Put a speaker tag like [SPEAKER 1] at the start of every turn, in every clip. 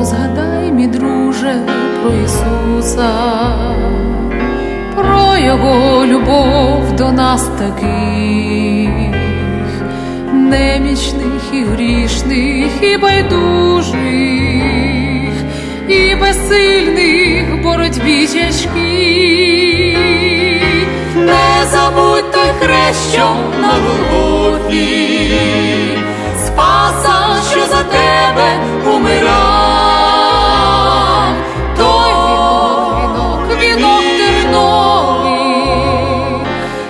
[SPEAKER 1] Озгадай, мій друже, про Ісуса, про Його любов до нас таких, немічних і грішних, і байдужих, і безсильних в боротьбі тяжких. Не забудь той хрест, що на Голгофі, Спаса, що за тебе умирав, той вінок, вінок, вінок терновий,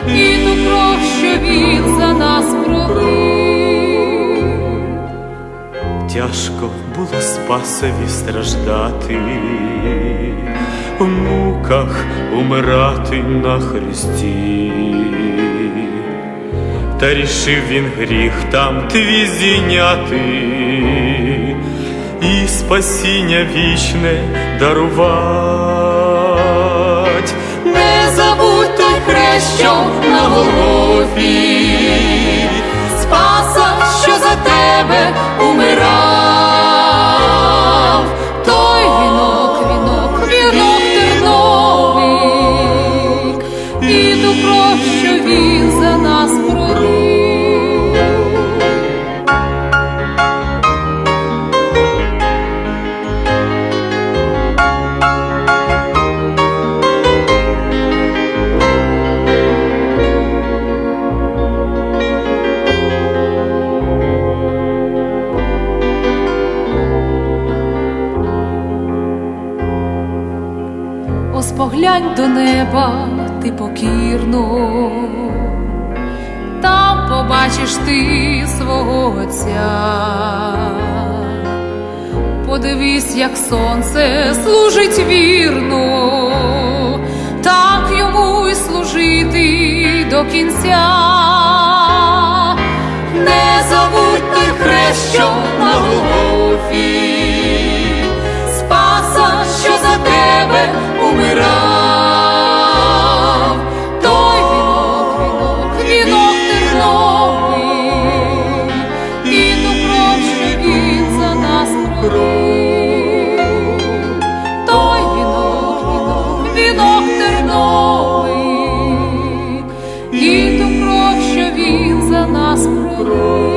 [SPEAKER 1] і ту кров, що він за нас пролив.
[SPEAKER 2] Тяжко було спасові страждати, в муках умирати на хресті. Та рішив він гріх там твій зійняти і спасіння вічне дарувать.
[SPEAKER 1] Не забудь той хрест, що на Голгофі, Спаса, що за тебе і ту кров, що він за нас пролив. Ось поглянь до неба, ти покірно, там побачиш ти свого Отця. Подивись, як сонце служить вірно, так йому й служити до кінця. нас.